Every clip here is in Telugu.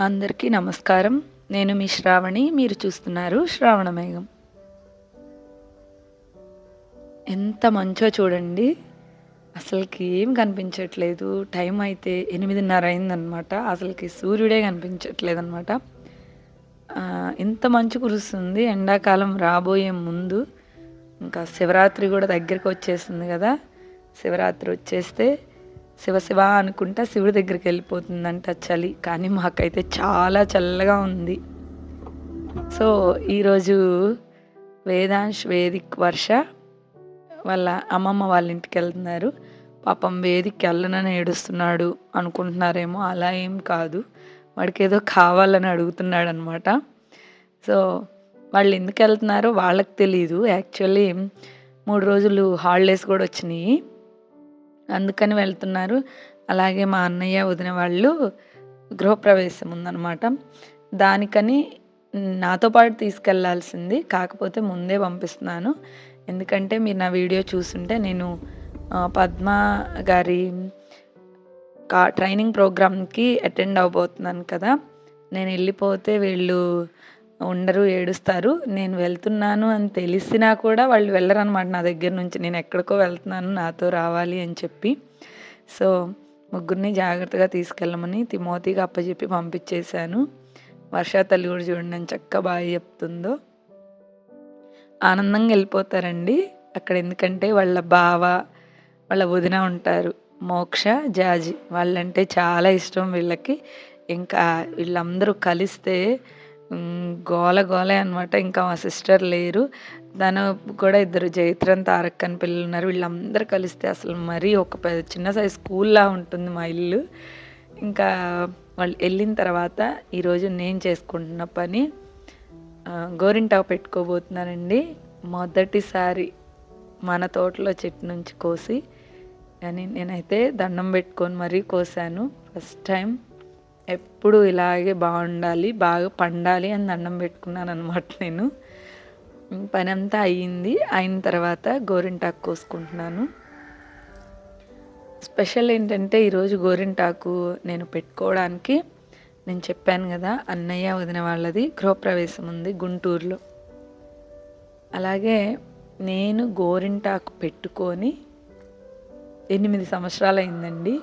అందరికీ నమస్కారం. నేను మీ శ్రావణి. మీరు చూస్తున్నారు శ్రావణ మేఘం. ఎంత మంచో చూడండి. అసలుకి ఏం కనిపించట్లేదు. టైం అయితే ఎనిమిదిన్నర అయిందనమాట అసలుకి సూర్యుడే కనిపించట్లేదు అనమాట ఇంత మంచు కురుస్తుంది. ఎండాకాలం రాబోయే ముందు. ఇంకా శివరాత్రి కూడా దగ్గరికి వచ్చేస్తుంది కదా. శివరాత్రి వచ్చేస్తే శివ శివ అనుకుంటా శివుడి దగ్గరికి వెళ్ళిపోతుందంట చలి. కానీ మాకైతే చాలా చల్లగా ఉంది. సో ఈరోజు వేదాంశ్ వేదిక్ వర్ష వాళ్ళ అమ్మమ్మ వాళ్ళ ఇంటికి వెళ్తున్నారు. పాపం వేదిక్ వెళ్ళనని ఏడుస్తున్నాడు అనుకుంటున్నారేమో అలా ఏం కాదు. వాడికి ఏదో కావాలని అడుగుతున్నాడు అనమాట సో వాళ్ళు ఎందుకు వెళ్తున్నారో వాళ్ళకి తెలియదు యాక్చువల్లీ మూడు రోజులు హాలిడేస్ కూడా వచ్చినాయి. అందుకని వెళ్తున్నారు. అలాగే మా అన్నయ్య వదిన వాళ్ళు గృహప్రవేశం ఉందన్నమాట. దానికని నాతో పాటు తీసుకెళ్ళాల్సింది. కాకపోతే ముందే పంపిస్తున్నాను. ఎందుకంటే మీరు నా వీడియో చూస్తుంటే నేను పద్మ గారి కా ట్రైనింగ్ ప్రోగ్రామ్కి అటెండ్ అవ్వబోతున్నాను కదా. నేను వెళ్ళిపోతే వీళ్ళు ఉండరు ఏడుస్తారు. నేను వెళ్తున్నాను అని తెలిసినా కూడా వాళ్ళు వెళ్ళరనమాట నా దగ్గర నుంచి. నేను ఎక్కడికో వెళ్తున్నాను నాతో రావాలి అని చెప్పి. సో ముగ్గురిని జాగ్రత్తగా తీసుకెళ్ళమని తిమోతికి అప్పచెప్పి పంపించేశాను. వర్ష తల్లి కూడా చూడండి అని చక్క బాగా చెప్తుందో. ఆనందంగా వెళ్ళిపోతారండి. అక్కడ ఎందుకంటే వాళ్ళ బావ వాళ్ళ వదిన ఉంటారు. మోక్ష జాజి. వాళ్ళంటే చాలా ఇష్టం వీళ్ళకి. ఇంకా వీళ్ళందరూ కలిస్తే గోల గోలే అనమాట ఇంకా మా సిస్టర్ లేరు. దాని కూడా ఇద్దరు జైత్రన్ తారక్ అని పిల్లలు ఉన్నారు. వీళ్ళందరూ కలిస్తే అసలు మరీ ఒక పెద్ద చిన్న సైజ్ స్కూల్లా ఉంటుంది మా ఇల్లు. ఇంకా వాళ్ళు వెళ్ళిన తర్వాత ఈరోజు నేను చేసుకుంటున్న పని గోరింటాకు పెట్టుకోబోతున్నానండి. మొదటిసారి మన తోటలో చెట్టు నుంచి కోసి కానీ నేనైతే దండం పెట్టుకొని మరీ కోసాను. First time. ఎప్పుడు ఇలాగే బాగుండాలి బాగా పండాలి అని దండం పెట్టుకున్నాను అనమాట నేను. పని అంతా అయ్యింది. అయిన తర్వాత గోరింటాకు కోసుకుంటున్నాను. స్పెషల్ ఏంటంటే ఈరోజు గోరింటాకు నేను పెట్టుకోవడానికి నేను చెప్పాను కదా అన్నయ్య వదిన వాళ్ళది గృహప్రవేశం ఉంది గుంటూరులో. అలాగే నేను గోరింటాకు పెట్టుకొని ఎనిమిది సంవత్సరాలు అయిందండి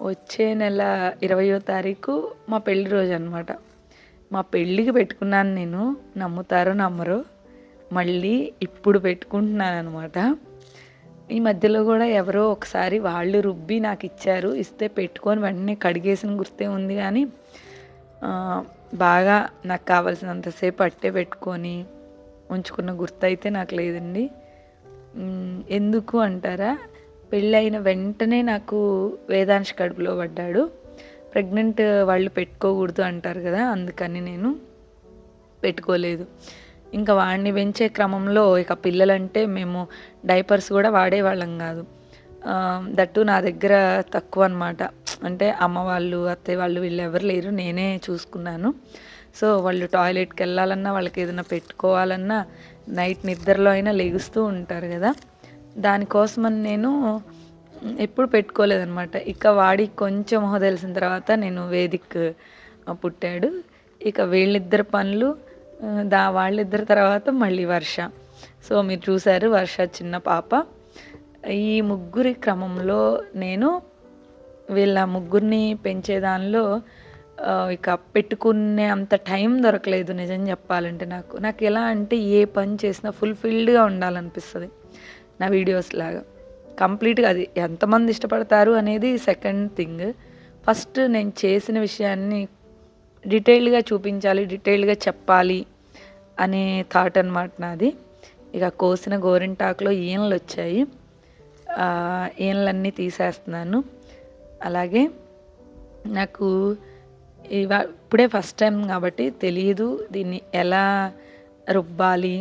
వచ్చే నెల ఇరవయో తారీఖు మా పెళ్ళి రోజు అనమాట మా పెళ్ళికి పెట్టుకున్నాను నేను. నమ్ముతారో నమ్మరు మళ్ళీ ఇప్పుడు పెట్టుకుంటున్నాను అనమాట ఈ మధ్యలో కూడా ఎవరో ఒకసారి వాళ్ళు రుబ్బి నాకు ఇచ్చారు. ఇస్తే పెట్టుకొని వెంటనే కడిగేసిన గుర్తే ఉంది కానీ బాగా నాకు కావాల్సినంతసేపు అట్టే పెట్టుకొని ఉంచుకున్న గుర్తు అయితే నాకు లేదండి. ఎందుకు అంటారా? పెళ్ళైన వెంటనే నాకు వేదాంశ కడుపులో పడ్డాడు. ప్రెగ్నెంట్ వాళ్ళు పెట్టుకోకూడదు అంటారు కదా అందుకని నేను పెట్టుకోలేదు. ఇంకా వాడిని పెంచే క్రమంలో ఇక పిల్లలంటే మేము డైపర్స్ కూడా వాడేవాళ్ళం కాదు. దట్టు నా దగ్గర తక్కువ అనమాట అంటే అమ్మ వాళ్ళు అత్తయ్య వాళ్ళు వీళ్ళు ఎవరు లేరు నేనే చూసుకున్నాను. సో వాళ్ళు టాయిలెట్కి వెళ్ళాలన్నా వాళ్ళకి ఏదైనా పెట్టుకోవాలన్నా నైట్ నిద్రలో అయినా లెగుస్తూ ఉంటారు కదా. దానికోసమని నేను ఎప్పుడు పెట్టుకోలేదనమాట ఇక వాడి కొంచెం మొహ తెలిసిన తర్వాత నేను వేదిక్ పుట్టాడు. ఇక వీళ్ళిద్దరు పనులు దా వాళ్ళిద్దరి తర్వాత మళ్ళీ వర్ష. సో మీరు చూసారు వర్ష చిన్న పాప. ఈ ముగ్గురి క్రమంలో నేను వీళ్ళ ముగ్గురిని పెంచే దానిలో ఇక పెట్టుకునే అంత టైం దొరకలేదు నిజం చెప్పాలంటే నాకు. నాకు ఎలా అంటే ఏ పని చేసినా ఫుల్ఫిల్డ్గా ఉండాలనిపిస్తుంది. నా వీడియోస్ లాగా. కంప్లీట్గా అది ఎంతమంది ఇష్టపడతారు అనేది సెకండ్ థింగ్ ఫస్ట్ నేను చేసిన విషయాన్ని డీటెయిల్డ్గా చూపించాలి డీటెయిల్డ్గా చెప్పాలి అనే థాట్ అనమాట నాది. ఇక కోసిన గోరింటాకులో ఈనలు వచ్చాయి. ఈనలన్నీ తీసేస్తున్నాను. అలాగే నాకు ఇవా ఇప్పుడే ఫస్ట్ టైం కాబట్టి తెలియదు దీన్ని ఎలా రుబ్బాలి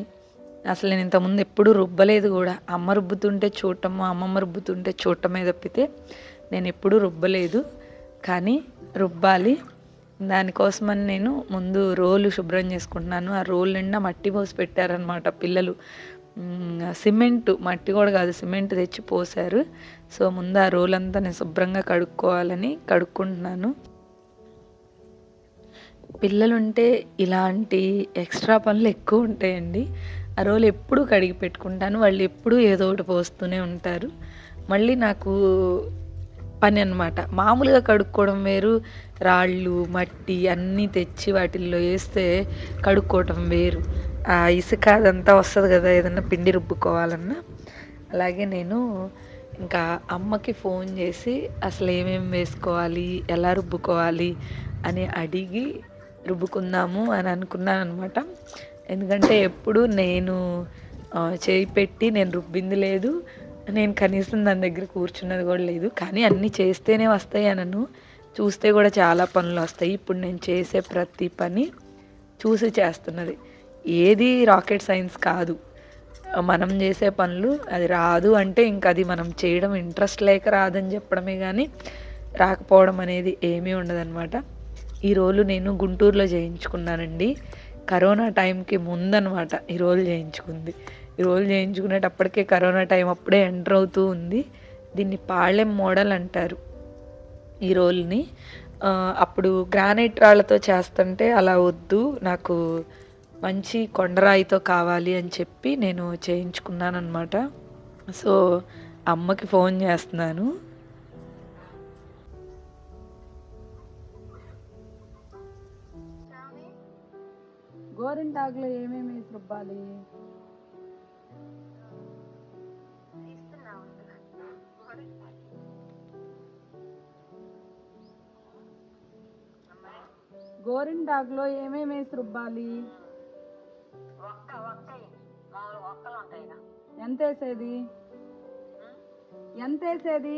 అసలు నేను ఇంతకుముందు ఎప్పుడూ రుబ్బలేదు కూడా. అమ్మ రుబ్బుతుంటే చూడటము అమ్మమ్మ రుబ్బుతుంటే చూడటమే తప్పితే నేను ఎప్పుడూ రుబ్బలేదు. కానీ రుబ్బాలి. దానికోసమని నేను ముందు రోలు శుభ్రం చేసుకుంటున్నాను. ఆ రోల్ నిండా మట్టి పోసి పెట్టారనమాట పిల్లలు. సిమెంట్ మట్టి కూడా కాదు సిమెంట్ తెచ్చి పోసారు సో ముందు ఆ రోల్ అంతా నేను శుభ్రంగా కడుక్కోవాలని కడుక్కుంటున్నాను. పిల్లలుంటే ఇలాంటి ఎక్స్ట్రా పనులు ఎక్కువ ఉంటాయండి. ఆ రోలు ఎప్పుడూ కడిగి పెట్టుకుంటాను. వాళ్ళు ఎప్పుడూ ఏదో ఒకటి పోస్తూనే ఉంటారు. మళ్ళీ నాకు పని అనమాట మామూలుగా కడుక్కోవడం వేరు. రాళ్ళు మట్టి అన్నీ తెచ్చి వాటిల్లో వేస్తే కడుక్కోవటం వేరు. ఆ ఇసుక అదంతా వస్తుంది కదా ఏదన్నా పిండి రుబ్బుకోవాలన్నా. అలాగే నేను ఇంకా అమ్మకి ఫోన్ చేసి అసలు ఏమేమి వేసుకోవాలి ఎలా రుబ్బుకోవాలి అని అడిగి రుబ్బుకుందాము అని అనుకున్నాను అనమాట ఎందుకంటే ఎప్పుడు నేను చేయి పెట్టి నేను రుబ్బింది లేదు. నేను కనీసం దాని దగ్గర కూర్చున్నది కూడా లేదు. కానీ అన్నీ చేస్తేనే వస్తాయి అనను. చూస్తే కూడా చాలా పనులు వస్తాయి. ఇప్పుడు నేను చేసే ప్రతి పని చూసి చేస్తున్నది. ఏది రాకెట్ సైన్స్ కాదు. మనం చేసే పనులు అది రాదు అంటే ఇంకా అది మనం చేయడం ఇంట్రెస్ట్ లేక రాదని చెప్పడమే కానీ రాకపోవడం అనేది ఏమీ ఉండదన్నమాట. ఈ రోజు నేను గుంటూరులో చేయించుకున్నానండి. కరోనా టైంకి ముందనమాట ఈ చేయించుకుంది. ఈ చేయించుకునేటప్పటికే కరోనా టైం అప్పుడే ఎంటర్ అవుతూ ఉంది. దీన్ని పాళెం మోడల్ అంటారు ఈ రోల్ని. అప్పుడు గ్రానైట్ రాళ్ళతో చేస్తుంటే అలా వద్దు నాకు మంచి కొండరాయితో కావాలి అని చెప్పి నేను చేయించుకున్నాను అనమాట సో అమ్మకి ఫోన్ చేస్తున్నాను. గోరింటాకులో ఏమేమి వేసి రుబ్బాలి? గోరింటాకులో ఏమేమి వేసి రుబ్బాలి? ఎంత వేసేది? ఎంత వేసేది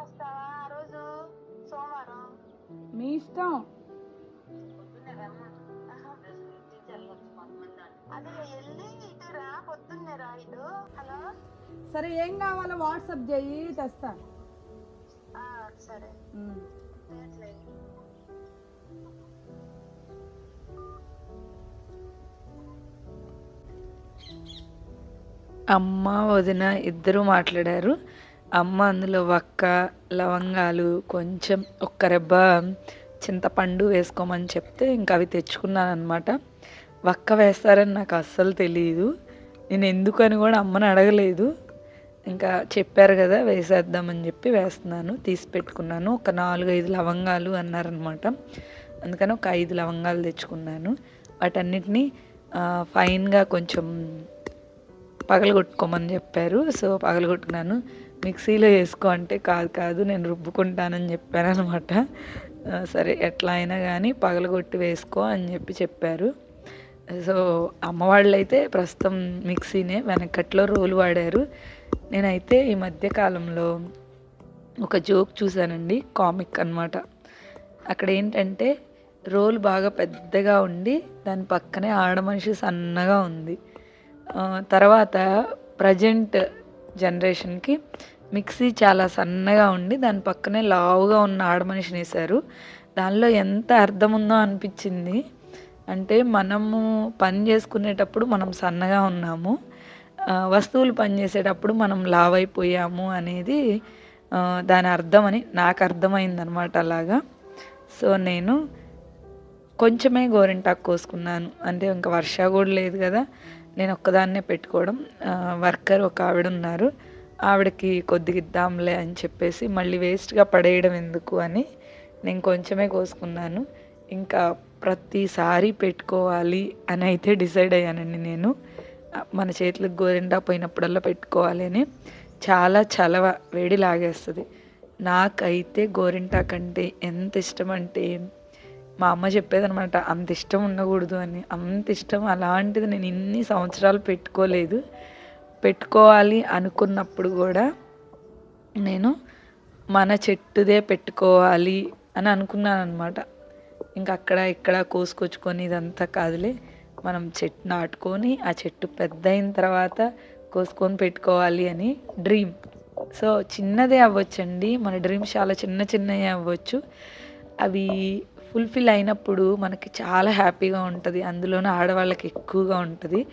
వస్తావా ఆ రోజు? సోమవారం? మీ ఇష్టం. సరే ఏం కావాలో వాట్సాప్ చేయి తెస్తా. ఆ, సరే. అమ్మ వదిన ఇద్దరు మాట్లాడారు. అమ్మ అందులో వక్క లవంగాలు కొంచెం ఒక్క రెబ్బ చింతపండు వేసుకోమని చెప్తే ఇంకా అవి తెచ్చుకున్నాను అనమాట వక్క వేస్తారని నాకు అస్సలు తెలియదు నేను ఎందుకని కూడా అమ్మని అడగలేదు. ఇంకా చెప్పారు కదా వేసేద్దామని చెప్పి వేస్తున్నాను తీసి పెట్టుకున్నాను. ఒక నాలుగు ఐదు లవంగాలు అన్నారనమాట అందుకని ఒక ఐదు లవంగాలు తెచ్చుకున్నాను. వాటన్నిటిని ఫైన్గా కొంచెం పగలగొట్టుకోమని చెప్పారు. సో పగలగొట్టుకున్నాను. మిక్సీలో వేసుకో అంటే కాదు కాదు నేను రుబ్బుకుంటానని చెప్పాను అనమాట సరే ఎట్లా అయినా కానీ పగలగొట్టి వేసుకో అని చెప్పి చెప్పారు. సో అమ్మవాళ్ళు అయితే ప్రస్తుతం మిక్సీనే వెనకట్లో రోలు వాడారు. నేనైతే ఈ మధ్య కాలంలో ఒక జోక్ చూశానండి కామిక్ అన్నమాట. అక్కడ ఏంటంటే రోల్ బాగా పెద్దగా ఉండి దాని పక్కనే ఆడ మనిషి సన్నగా ఉంది. తర్వాత ప్రజెంట్ జనరేషన్కి మిక్సీ చాలా సన్నగా ఉండి దాని పక్కనే లావుగా ఉన్న ఆడ మనిషిని వేశారు. దానిలో ఎంత అర్థం ఉందో అనిపించింది అంటే మనము పని చేసుకునేటప్పుడు మనం సన్నగా ఉన్నాము. వస్తువులు పనిచేసేటప్పుడు మనం లావైపోయాము అనేది దాని అర్థం అని నాకు అర్థమైందనమాట అలాగా. సో నేను కొంచెమే గోరింటాకు కోసుకున్నాను. అంటే ఇంకా వర్ష కూడా లేదు కదా. నేను ఒక్కదాన్నే పెట్టుకోవడం వర్కర్ ఒక ఆవిడ ఉన్నారు ఆవిడకి కొద్దిగా ఇద్దాంలే అని చెప్పేసి మళ్ళీ వేస్ట్గా పడేయడం ఎందుకు అని నేను కొంచెమే కోసుకున్నాను. ఇంకా ప్రతిసారి పెట్టుకోవాలి అని అయితే డిసైడ్ అయ్యానండి నేను. మన చేతులకు గోరింటా పోయినప్పుడల్లా పెట్టుకోవాలి అని చాలా చలవ వేడి లాగేస్తుంది. నాకైతే గోరింటా కంటే ఎంత ఇష్టం అంటే మా అమ్మ చెప్పేదనమాట అంత ఇష్టం ఉండకూడదు అని. అంత ఇష్టం అలాంటిది నేను ఇన్ని సంవత్సరాలు పెట్టుకోలేదు. పెట్టుకోవాలి అనుకున్నప్పుడు కూడా నేను మన చెట్టుదే పెట్టుకోవాలి అని అనుకున్నాను అనమాట ఇంకా అక్కడ ఇక్కడ కోసుకొచ్చుకొని ఇదంతా కాదులే. మనం చెట్టు నాటుకొని ఆ చెట్టు పెద్ద అయిన తర్వాత కోసుకొని పెట్టుకోవాలి అని డ్రీమ్. సో చిన్నదే అవ్వచ్చండి. మన డ్రీమ్స్ చాలా చిన్న చిన్నవి అవ్వచ్చు. అవి ఫుల్ఫిల్ అయినప్పుడు మనకి చాలా హ్యాపీగా ఉంటుంది. అందులోనూ ఆడవాళ్ళకి ఎక్కువగా ఉంటుంది.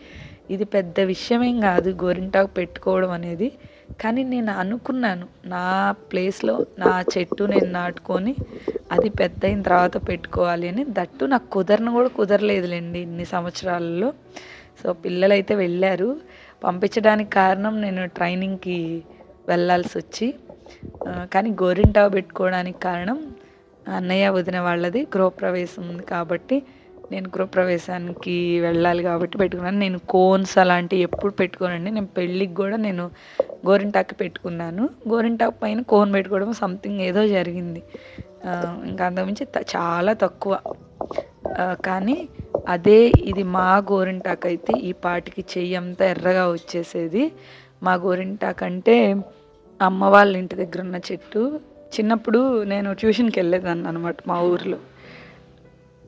ఇది పెద్ద విషయమేం కాదు. గోరింటాకు పెట్టుకోవడం అనేది కానీ నేను అనుకున్నాను. నా ప్లేస్లో నా చెట్టు నేను నాటుకొని అది పెద్ద అయిన తర్వాత పెట్టుకోవాలి అని. దట్టు నాకు కుదరను కూడా కుదరలేదులేండి ఇన్ని సంవత్సరాలలో. సో పిల్లలైతే వెళ్ళారు. పంపించడానికి కారణం నేను ట్రైనింగ్కి వెళ్ళాల్సి వచ్చి కానీ గోరింటావు పెట్టుకోవడానికి కారణం అన్నయ్య వదిన వాళ్ళది. గృహప్రవేశం ఉంది కాబట్టి నేను గృహప్రవేశానికి వెళ్ళాలి కాబట్టి పెట్టుకున్నాను. నేను కోన్స్ అలాంటివి ఎప్పుడు పెట్టుకోనండి. నేను పెళ్ళికి కూడా నేను గోరింటాకు పెట్టుకున్నాను. గోరింటాకు పైన కోన్ పెట్టుకోవడం సంథింగ్ ఏదో జరిగింది. ఇంకా అంతకుమించి చాలా తక్కువ. కానీ అదే ఇది మా గోరింటాకు అయితే ఈ పాటికి చెయ్యి అంతా ఎర్రగా వచ్చేసేది. మా గోరింటాకు అంటే అమ్మ వాళ్ళ ఇంటి దగ్గర ఉన్న చెట్టు. చిన్నప్పుడు నేను ట్యూషన్కి వెళ్ళేదాన్ని అనమాట మా ఊర్లో.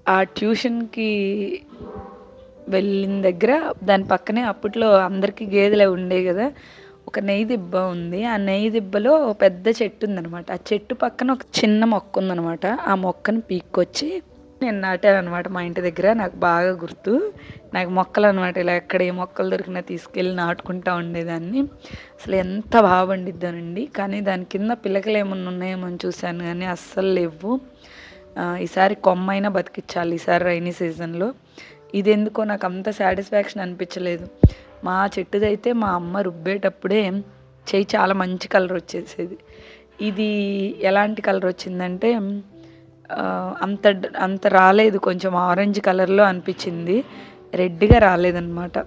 ఆ ట్యూషన్కి వెళ్ళిన దగ్గర దాని పక్కనే అప్పట్లో అందరికీ గేదెలు ఉండేవి కదా. ఒక నెయ్యి దిబ్బ ఉంది. ఆ నెయ్యి దిబ్బలో పెద్ద చెట్టు ఉందనమాట ఆ చెట్టు పక్కన ఒక చిన్న మొక్క ఉందనమాట ఆ మొక్కను పీక్కొచ్చి నేను నాటాను అనమాట మా ఇంటి దగ్గర. నాకు బాగా గుర్తు. నాకు మొక్కలు అనమాట ఇలా ఎక్కడ ఏ మొక్కలు దొరికినా తీసుకెళ్ళి నాటుకుంటా ఉండేదాన్ని. అసలు ఎంత బాగా పండిద్దానండి కానీ దాని కింద పిల్లకలు ఏమన్నా ఉన్నాయేమో చూశాను కానీ అస్సలు లేవు. ఈసారి కొమ్మైనా బతికించాలి ఈసారి రైనీ సీజన్లో. ఇది ఎందుకో నాకు అంత సాటిస్ఫాక్షన్ అనిపించలేదు. మా చెట్టుదైతే మా అమ్మ రుబ్బేటప్పుడే చేయి చాలా మంచి కలర్ వచ్చేసేది. ఇది ఎలాంటి కలర్ వచ్చిందంటే అంత అంత రాలేదు కొంచెం ఆరెంజ్ కలర్లో అనిపించింది. రెడ్గా రాలేదన్నమాట.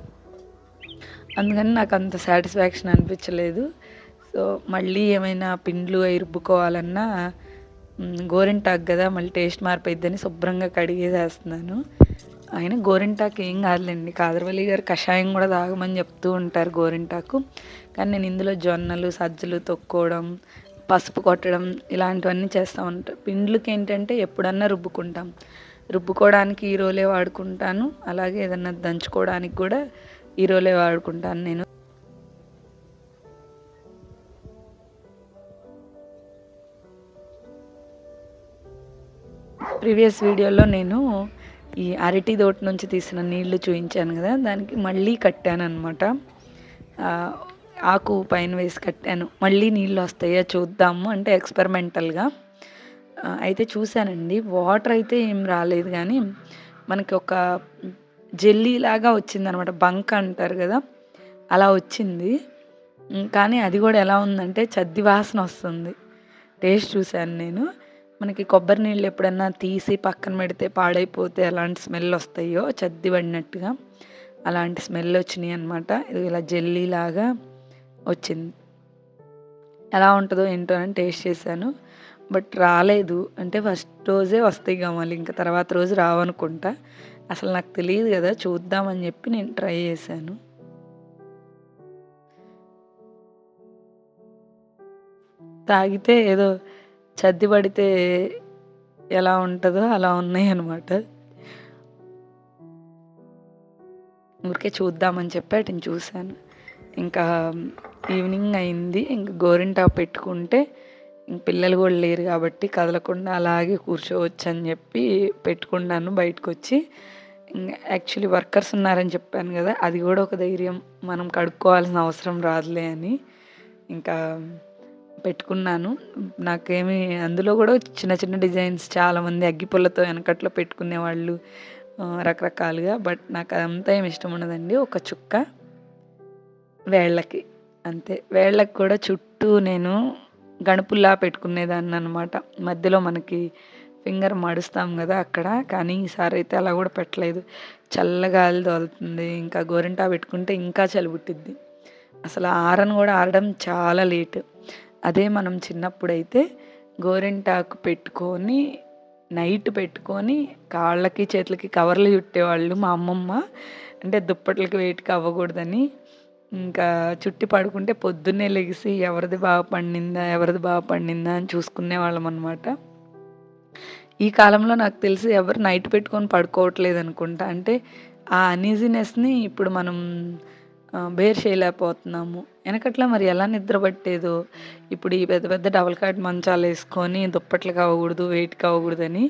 అందుకని నాకు అంత సాటిస్ఫాక్షన్ అనిపించలేదు. సో మళ్ళీ ఏమైనా పిండ్లు అవి రుబ్బుకోవాలన్నా గోరింటాకు కదా మళ్ళీ టేస్ట్ మారిపోయిద్దని శుభ్రంగా కడిగేసేస్తున్నాను. ఆయన గోరింటాకు ఏం కాదులేండి. కాదరవల్లి గారు కషాయం కూడా తాగమని చెప్తూ ఉంటారు గోరింటాకు. కానీ నేను ఇందులో జొన్నలు సజ్జలు తొక్కోవడం పసుపు కొట్టడం ఇలాంటివన్నీ చేస్తూ ఉంటాను పిండ్లకి ఏంటంటే ఎప్పుడన్నా రుబ్బుకుంటాం. రుబ్బుకోవడానికి ఈ రోలే వాడుకుంటాను. అలాగే ఏదన్నా దంచుకోవడానికి కూడా ఈ రోలే వాడుకుంటాను నేను. ప్రీవియస్ వీడియోలో నేను ఈ అరటి తోట నుంచి తీసిన నీళ్ళు చూపించాను కదా దానికి మళ్ళీ కట్టాను అనమాట ఆకు పైన వేసి కట్టాను. మళ్ళీ నీళ్ళు వస్తాయా చూద్దాము అంటే ఎక్స్పెరిమెంటల్గా అయితే చూశానండి. వాటర్ అయితే ఏం రాలేదు కానీ మనకి ఒక జెల్లీ లాగా వచ్చింది అనమాట బంక్ అంటారు కదా అలా వచ్చింది. కానీ అది కూడా ఎలా ఉందంటే చద్ది వాసన వస్తుంది. టేస్ట్ చూశాను నేను. మనకి కొబ్బరి నీళ్ళు ఎప్పుడన్నా తీసి పక్కన పెడితే పాడైపోతే ఎలాంటి స్మెల్ వస్తాయో చద్ది పడినట్టుగా అలాంటి స్మెల్ వచ్చినాయి అనమాట ఇది ఇలా జెల్లీ లాగా వచ్చింది. ఎలా ఉంటుందో ఏంటో అని టేస్ట్ చేశాను. బట్ రాలేదు. అంటే ఫస్ట్ రోజే వస్తాయి మళ్ళీ. ఇంకా తర్వాత రోజు రావనుకుంటా అసలు నాకు తెలియదు కదా. చూద్దామని చెప్పి నేను ట్రై చేశాను. తాగితే ఏదో చద్ది పడితే ఎలా ఉంటుందో అలా ఉన్నాయి అనమాట ఊరికే చూద్దామని చెప్పి అటు చూశాను. ఇంకా ఈవినింగ్ అయింది. ఇంకా గోరింటాకు పెట్టుకుంటే ఇంక పిల్లలు కూడా లేరు కాబట్టి కదలకుండా అలాగే కూర్చోవచ్చు అని చెప్పి పెట్టుకున్నాను బయటకు వచ్చి యాక్చువల్లీ వర్కర్స్ ఉన్నారని చెప్పాను కదా అది కూడా ఒక ధైర్యం. మనం కడుక్కోవాల్సిన అవసరం రాదులే అని. ఇంకా పెట్టుకున్నాను. నాకేమి అందులో కూడా చిన్న చిన్న డిజైన్స్ చాలామంది అగ్గిపుల్లతో వెనకట్లో పెట్టుకునేవాళ్ళు రకరకాలుగా. బట్ నాకు అదంతా ఏమి ఇష్టం ఉండదండి. ఒక చుక్క వేళ్ళకి. అంతే. వేళ్ళకి కూడా చుట్టూ నేను గణపుల్లా పెట్టుకునేదాన్ని అనమాట మధ్యలో మనకి ఫింగర్ మడుస్తాం కదా అక్కడ. కానీ ఈసారి అయితే అలా కూడా పెట్టలేదు. చల్లగాలి తోలుతుంది. ఇంకా గోరింటా పెట్టుకుంటే ఇంకా చలి పుట్టిద్ది. అసలు ఆరను కూడా ఆరడం చాలా లేట్. అదే మనం చిన్నప్పుడైతే గోరింటాకు పెట్టుకొని నైట్ పెట్టుకొని కాళ్ళకి చేతులకి కవర్లు చుట్టేవాళ్ళు మా అమ్మమ్మ. అంటే దుప్పట్లకి వేటికి అవ్వకూడదని. ఇంకా చుట్టి పడుకుంటే పొద్దున్నే లెగిసి ఎవరిది బాగా పండిందా ఎవరిది బాగా పండిందా అని చూసుకునేవాళ్ళం అనమాట ఈ కాలంలో నాకు తెలిసి ఎవరు నైట్ పెట్టుకొని పడుకోవట్లేదు అనుకుంటా. అంటే ఆ అనీజినెస్ని ఇప్పుడు మనం బేర్ చేయలేకపోతున్నాము. వెనకట్లా మరి ఎలా నిద్ర పట్టేదో ఇప్పుడు ఈ పెద్ద పెద్ద డబల్ కాట్ మంచాలు వేసుకొని దుప్పట్లు కావకూడదు వెయిట్ కావకూడదని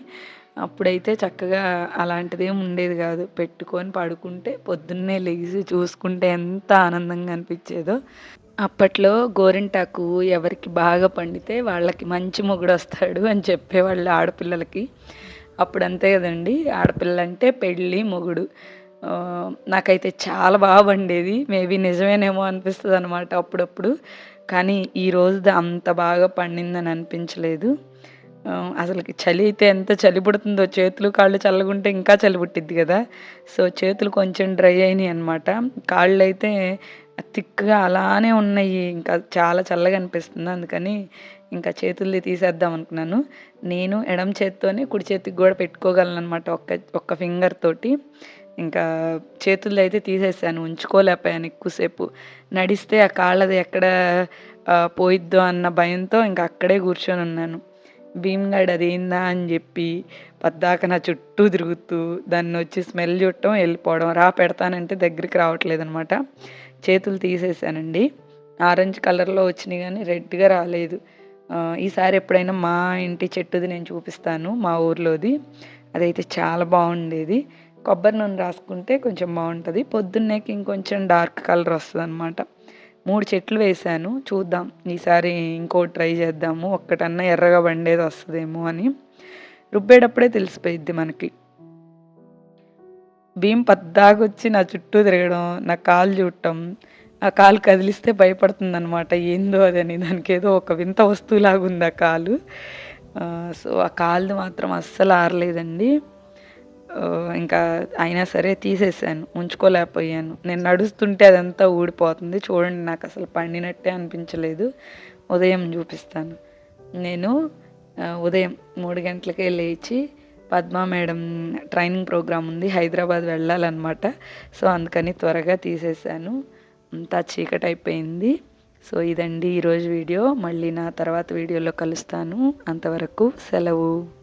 అప్పుడైతే చక్కగా అలాంటిదేం ఉండేది కాదు. పెట్టుకొని పడుకుంటే పొద్దున్నే లెగిసి చూసుకుంటే ఎంత ఆనందంగా అనిపించేదో. అప్పట్లో గోరింటాకు ఎవరికి బాగా పండితే వాళ్ళకి మంచి మొగుడు వస్తాడు అని చెప్పేవాళ్ళు ఆడపిల్లలకి. అప్పుడు అంతే కదండి ఆడపిల్ల అంటే పెళ్ళి మొగుడు. నాకైతే చాలా బాగా పండేది మేబీ నిజమేనేమో అనిపిస్తుంది అనమాట అప్పుడప్పుడు. కానీ ఈ రోజు అంత బాగా పండిందని అనిపించలేదు. అసలుకి చలి అయితే ఎంత చలి పుడుతుందో చేతులు కాళ్ళు చల్లగుంటే ఇంకా చలి పుట్టిద్ది కదా. సో చేతులు కొంచెం డ్రై అయినాయి అనమాట కాళ్ళు అయితే థిక్గా అలానే ఉన్నాయి. ఇంకా చాలా చల్లగా అనిపిస్తుంది. అందుకని ఇంకా చేతుల్ని తీసేద్దాం అనుకున్నాను. నేను ఎడమ చేత్తోనే కుడి చేతికి కూడా పెట్టుకోగలను అనమాట ఒక్క ఒక్క ఫింగర్ తోటి. ఇంకా చేతుల్లో అయితే తీసేసాను ఉంచుకోలేకపోయాను ఎక్కువసేపు. నడిస్తే ఆ కాళ్ళది ఎక్కడ పోయిద్దో అన్న భయంతో ఇంకా అక్కడే కూర్చొని ఉన్నాను. భీమ్గాడ్ అది ఏందా అని చెప్పి పద్దాక నా చుట్టూ తిరుగుతూ దాన్ని వచ్చి స్మెల్ చుట్టం వెళ్ళిపోవడం రా పెడతానంటే దగ్గరికి రావట్లేదు అనమాట చేతులు తీసేసానండి. ఆరెంజ్ కలర్లో వచ్చినాయి కానీ రెడ్గా రాలేదు. ఈసారి ఎప్పుడైనా మా ఇంటి చెట్టుది నేను చూపిస్తాను మా ఊర్లోది. అదైతే చాలా బాగుండేది. కొబ్బరి నూనె రాసుకుంటే కొంచెం బాగుంటుంది. పొద్దున్నేకి ఇంకొంచెం డార్క్ కలర్ వస్తుంది అనమాట మూడు చెట్లు వేశాను. చూద్దాం. ఈసారి ఇంకోటి ట్రై చేద్దాము. ఒక్కటన్నా ఎర్రగా పండేది వస్తుందేమో అని. రుబ్బేటప్పుడే తెలిసిపోయిద్ది మనకి. భీమ్ పద్దాకొచ్చి నా చుట్టూ తిరగడం నా కాలు చూడటం ఆ కాలు కదిలిస్తే భయపడుతుంది అనమాట ఏందో అదని దానికి ఏదో ఒక వింత వస్తువులాగా ఉంది ఆ కాలు. సో ఆ కాలు మాత్రం అస్సలు ఆరలేదండి. ఇంకా అయినా సరే తీసేసాను ఉంచుకోలేకపోయాను. నేను నడుస్తుంటే అదంతా ఊడిపోతుంది. చూడండి నాకు అసలు పండినట్టే అనిపించలేదు. ఉదయం చూపిస్తాను. నేను ఉదయం మూడు గంటలకే లేచి పద్మా మేడం ట్రైనింగ్ ప్రోగ్రామ్ ఉంది హైదరాబాద్ వెళ్ళాలన్నమాట. సో అందుకని త్వరగా తీసేసాను అంతా చీకటి అయిపోయింది. సో ఇదండి ఈరోజు వీడియో. మళ్ళీ నా తర్వాత వీడియోలో కలుస్తాను. అంతవరకు సెలవు.